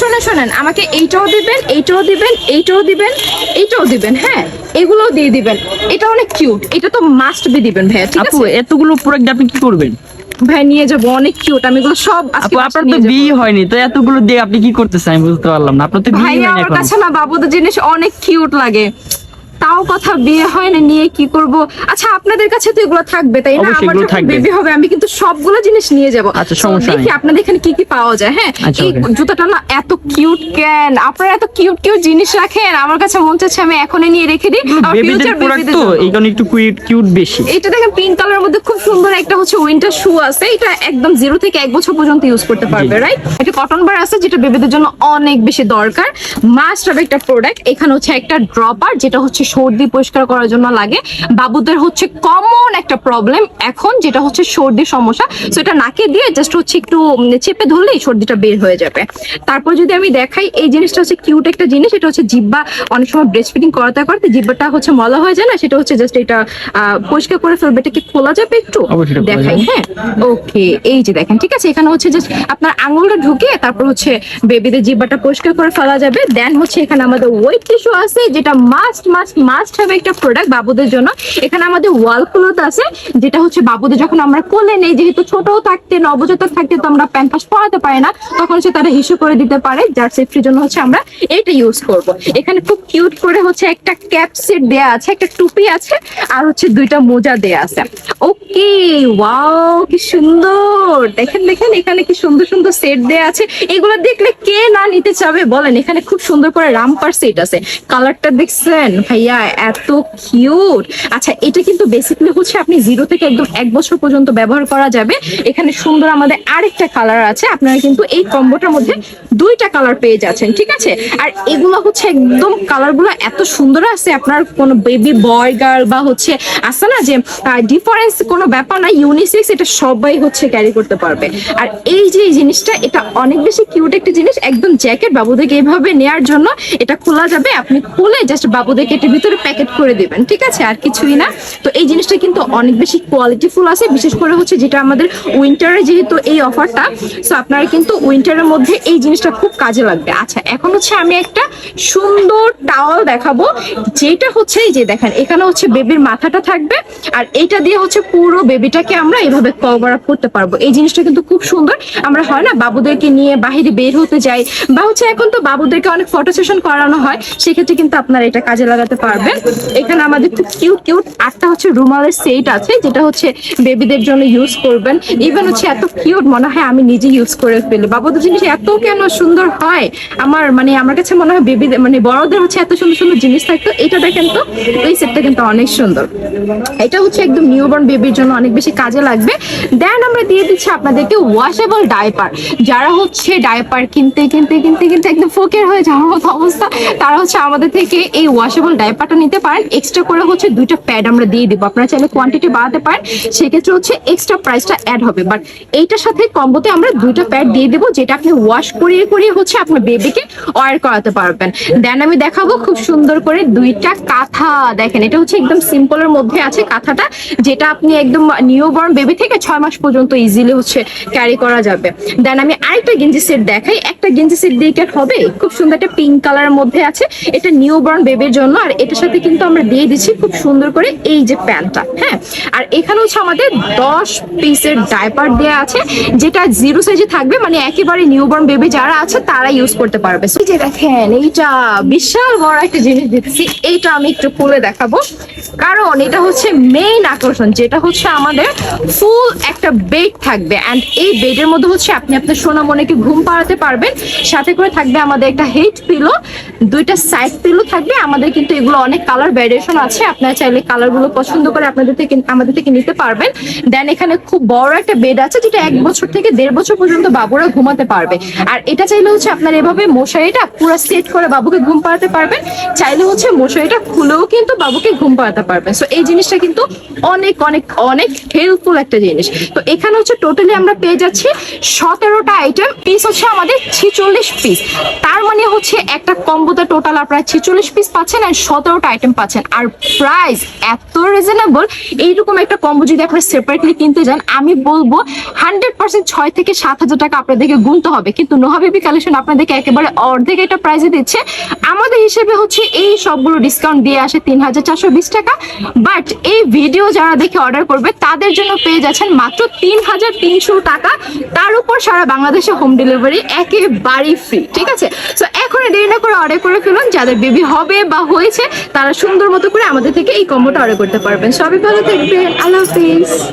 শোনেন শোনেন আমাকে এইটাও দিবেন এইটাও দিবেন এইটাও দিবেন এইটাও দিবেন হ্যাঁ এগুলোও দিয়ে দিবেন। এটা অনেক কিউট এটা তো মাস্ট বি দিবেন ভাইয়া ঠিক আপু আছে? এতগুলো প্রোডাক্ট আপনি কি করবেন? ভাই নিয়ে যাব অনেক কিউট আমি এগুলো সব আজকে আপু আপনার তো নিয়ে যাব। বিয়ে হয়নি তো এতগুলো দিয়ে আপনি কি করতেছেন? আমি বুঝতে পারলাম না আপনার তো বিয়ে ভাই হয়নি আমার এখন। কাছে না বাবুদের জিনিস অনেক কিউট লাগে। তাও কথা বিয়ে হয় না নিয়ে কি করব? আচ্ছা আপনাদের কাছে তো এগুলো থাকবে তাই না? আমার যখন। বেবি হবে আমি কিন্তু সবগুলো জিনিস নিয়ে যাব। আচ্ছা, সমস্যা দেখি আপনাদের এখানে কি কি পাওয়া যায় হ্যাঁ? আচ্ছা, এই জুতাটা না এত কিউট কেন? আপনারা এত কিউট কিউট জিনিস রাখেন আমার কাছে মন চাচ্ছে আমি এখনই নিয়ে রেখে দিই। বেবিদের ফিউচার বেবিদের তো এই কারণে একটু কিউট কিউট বেশি। এটা দেখেন পিঙ্ক কালারের মধ্যে খুব সুন্দর একটা হচ্ছে উইন্টার শু আছে। এটা একদম জিরো থেকে এক বছর পর্যন্ত ইউজ করতে পারবে রাইট এটা কটন বার আছে যেটা বেবিদের জন্য অনেক বেশি দরকার। মাস্ট হবে একটা প্রোডাক্ট এখানে হচ্ছে একটা ড্রপার যেটা হচ্ছে সর্দি পরিষ্কার করার জন্য লাগে। বাবুদের হচ্ছে কমন একটা প্রবলেম এখন যেটা হচ্ছে সর্দির সমস্যা। সো এটা নাকে দিয়ে জাস্ট হচ্ছে একটু চেপে ধরলেই সর্দিটা বের হয়ে যাবে। তারপর যদি আমি দেখাই এই জিনিসটা হচ্ছে কিউট একটা জিনিস এটা হচ্ছে জিব্বা অনেক সময় ব্রেস্ট ফিডিং করাতে করাতে জিব্বাটা হচ্ছে মলা হয়ে যায় না সেটা হচ্ছে জাস্ট এটা পরিষ্কার করে ফেলবে। এটা কি খোলা যাবে একটু? দেখাই হ্যাঁ? ওকে এই যে দেখেন ঠিক আছে? এখানে হচ্ছে জাস্ট আপনার আঙুলটা ঢুকে তারপর হচ্ছে বেবিদের জিব্বাটা পরিষ্কার করে ফেলা যাবে। দেন হচ্ছে এখানে আমাদের ওয়েট টিস্যু আছে যেটা মাস্ট মাস্ট মাস্ট হবে একটা প্রোডাক্ট বাবুদের জন্য। এখানে আমাদের ওয়াল ক্লথ আছে, যেটা হচ্ছে বাবুদের যখন আমরা কোলে নেই, যেহেতু ছোট থাকতে, নবজাতক থাকতে তো আমরা প্যান্ট পাস পরাতে পারি না, তখন হচ্ছে তারা হিসু করে দিতে পারে, যার সেফটির জন্য হচ্ছে আমরা এটা ইউজ করব। এখানে খুব কিউট করে হচ্ছে একটা ক্যাপ সেট দেয়া আছে, একটা টুপি আছে, আর হচ্ছে দুইটা মোজা দেয়া আছে। ওকে ওয়াও কি সুন্দর! দেখেন দেখেন, এখানে কি সুন্দর সুন্দর সেট দেয়া আছে। এগুলো দেখলে কে না নিতে চাবে বলেন, এখানে খুব সুন্দর করে রামপার সেট আছে। কালারটা দেখছেন, ভাইয়া এত কিউট আচ্ছা এটা কিন্তু বেসিক্যালি হচ্ছে আপনি জিরো থেকে একদম এক বছর পর্যন্ত ব্যবহার করা যাবে। এখানে সুন্দর আমাদের আরেকটা কালার আছে। আপনারা কিন্তু এই কম্বোটার মধ্যে দুইটা কালার পেয়ে যাচ্ছেন, ঠিক আছে? আর এগুলো হচ্ছে একদম কালারগুলো এত সুন্দর আছে, আপনার বেবি বয় গার্ল বা হচ্ছে না যে ডিফারেন্স কোনো ব্যাপার না ইউনিসেক্স এটা সবাই হচ্ছে ক্যারি করতে পারবে। আর এই যে জিনিসটা, এটা অনেক বেশি কিউট একটা জিনিস। একদম জ্যাকেট বাবুদেরকে এইভাবে নেয়ার জন্য এটা খোলা যাবে। আপনি খুলে জাস্ট বাবুদেরকে এটার ভিতরে প্যাকেট করে দিবেন, ঠিক আছে? আর কিছুই না। তো এই জিনিসটা কিন্তু অনেক বেশি কোয়ালিটিফুল আছে। বিশেষ করে হচ্ছে যেটা আমাদের উইন্টারে যেহেতু এই অফারটা সো আপনারা কিন্তু উইন্টারের মধ্যে এই জিনিসটা খুব কাজে লাগবে। আচ্ছা এখন হচ্ছে আমি একটা সুন্দর টাওয়াল দেখাবো, যেটা হচ্ছে এই যে দেখেন, এখানে হচ্ছে বেবির মাথাটা থাকবে, আর এইটা দিয়ে হচ্ছে পুরো বেবিটাকে আমরা এভাবে কভার আপ করতে পারব। এই জিনিসটা কিন্তু খুব সুন্দর। আমরা হয় না বাবুদেরকে নিয়ে বাহিরে বের হতে যাই, বা হচ্ছে এখন তো বাবুদেরকে অনেক ফটো সেশন করানো হয়, সেক্ষেত্রে কিন্তু আপনারা এটা কাজে লাগাতে পারবেন। এখানে আমাদের খুব কিউট কিউট আটটা হচ্ছে রুমালের সেট আছে, যেটা হচ্ছে বেবিদের জন্য ইউজ করবেন। ইভেন হচ্ছে এত কিউট মনে হয় আমি নিজে ইউজ করে ফেলি। বাবুদের জিনিস এত কেন সুন্দর হয়? আমার মানে আমার কাছে মনে হয় বেবিদের মানে বড়দের হচ্ছে এত সুন্দর সুন্দর জিনিস থাকতো। এটা দেখেন তো, এই সেটটা কিন্তু অনেক সুন্দর। এটা হচ্ছে একদম নিউবর্ন বেবির জন্য অনেক বেশি কাজে লাগবে। দেন আমরা দিয়ে দিচ্ছি আপনাদেরকে ওয়াশেবল ডাইপার যারা হচ্ছে ডাইপার কিনতে কিনতে কিনতে কিনতে একদম ফোকের হয়ে যাওয়ার মতো অবস্থা, তারা হচ্ছে আমাদের থেকে এই ওয়াশেবল ডাইপারটা নিতে পারেন। এক্সট্রা করে হচ্ছে দুইটা প্যাড আমরা দিয়ে দিব। আপনারা চাইলে কোয়ান্টিটি বাড়াতে পারেন। সেক্ষেত্রে হচ্ছে এক্সট্রা প্রাইসটা অ্যাড হবে। বাট এইটার সাথে কম্বোতে আমরা দুইটা প্যাড দিয়ে দেবো, যেটা আপনি ওয়াশ করিয়ে করিয়ে হচ্ছে আপনার বেবিকে অয়ের করাতে পারবেন। দেন আমি দেখাবো খুব সুন্দর করে দুইটা কাঁথা। দেখেন, এটা হচ্ছে একদম সিম্পলের মধ্যে আছে কাঁথাটা, যেটা আপনি একদম নিউবর্ন বেবি থেকে ছয় মাস পর্যন্ত ইজিলি হচ্ছে ক্যারি করা যাবে। দেন আমি আরেকটা গেঞ্জি সেট দেখাই। একটা গেঞ্জি সেট দিয়ে হবে? খুব সুন্দর একটা পিঙ্ক কালারের মধ্যে আছে। এটা নিউ নিউবর্ন বেবির জন্য, আর এটার সাথে কিন্তু আমরা দিয়ে দিচ্ছি খুব সুন্দর করে এই যে প্যান্টটা হ্যাঁ? আর এখানে হচ্ছে আমাদের দশ পিসের ডাইপার দেওয়া আছে, যেটা জিরো সাইজে থাকবে মানে একেবারে নিউবর্ন বেবি যারা আছে তারা ইউজ করতে পারবে। এই যে দেখেন, এইটা বিশাল বড় একটা জিনিস দিচ্ছি, এইটা আমি একটু খুলে দেখাবো। কারণ এটা হচ্ছে মেইন আকর্ষণ, যেটা হচ্ছে আমাদের ফুল একটা বেড থাকবে। অ্যান্ড এই বেডের মধ্যে হচ্ছে আপনি আপনার সোনামনেকে ঘুম পাড়াতে পারবেন, সাথে করে থাকবে আমাদের একটা হেড পিলো দুইটা সাইড পিলো থাকবে, আমাদের কিন্তু এগুলো অনেক কালার ভ্যারিয়েশন আছে। আপনারা চাইলে কালারগুলো পছন্দ করে আপনাদের থেকে আমাদের থেকে নিতে পারবেন। দেন এখানে খুব বড় একটা বেড আছে যেটা এক বছর থেকে দেড় বছর পর্যন্ত বাবুরা ঘুমাতে পারবে। আর এটা চাইলে হচ্ছে আপনার এভাবে মশারিটা পুরো সেট করে বাবুকে ঘুম পাড়াতে পারবেন। চাইলে হচ্ছে মশারিটা খুলেও কিন্তু বাবুকে ঘুম পাড়াতে পারবেন। সো এই জিনিসটা কিন্তু অনেক অনেক অনেক হেল্পফুল একটা জিনিস। তো এখানে হচ্ছে টোটালি আমরা পেয়ে যাচ্ছি সতেরোটা আইটেম পিস হচ্ছে আমাদের ছিচল্লিশ পিস তার মানে হচ্ছে একটা কম্বোতে টোটাল আপনারা ছিচল্লিশ পিস পাচ্ছেন আর সতেরো উইদাউট আইটেম পাচ্ছেন। আর প্রাইস এত রিজনেবল এইরকম একটা কম্বো যদি আপনি সেপারেটলি কিনতে যান, আমি বলব হান্ড্রেড পার্সেন্ট ছয় থেকে সাত হাজার টাকা আপনাদেরকে গুনতে হবে। কিন্তু নোহা বেবি কালেকশন আপনাদেরকে একেবারে অর্ধেক একটা প্রাইসে দিচ্ছে। আমাদের হিসেবে হচ্ছে এই সবগুলো ডিসকাউন্ট দিয়ে আসে তিন হাজার চারশো বিশ টাকা। বাট এই ভিডিও যারা দেখে অর্ডার করবে, তাদের জন্য পেয়ে যাচ্ছেন মাত্র তিন হাজার তিনশো টাকা। তার উপর সারা বাংলাদেশে হোম ডেলিভারি একেবারেই ফ্রি ঠিক আছে? তো এখন দেরি না করে অর্ডার করে ফেলুন। যাদের বেবি হবে বা হয়েছে তারা সুন্দর মতো করে আমাদের থেকে এই কম্বোটা অর্ডার করতে পারবেন। সবাই ভালো থাকবেন। আল্লাহ হাফিজ।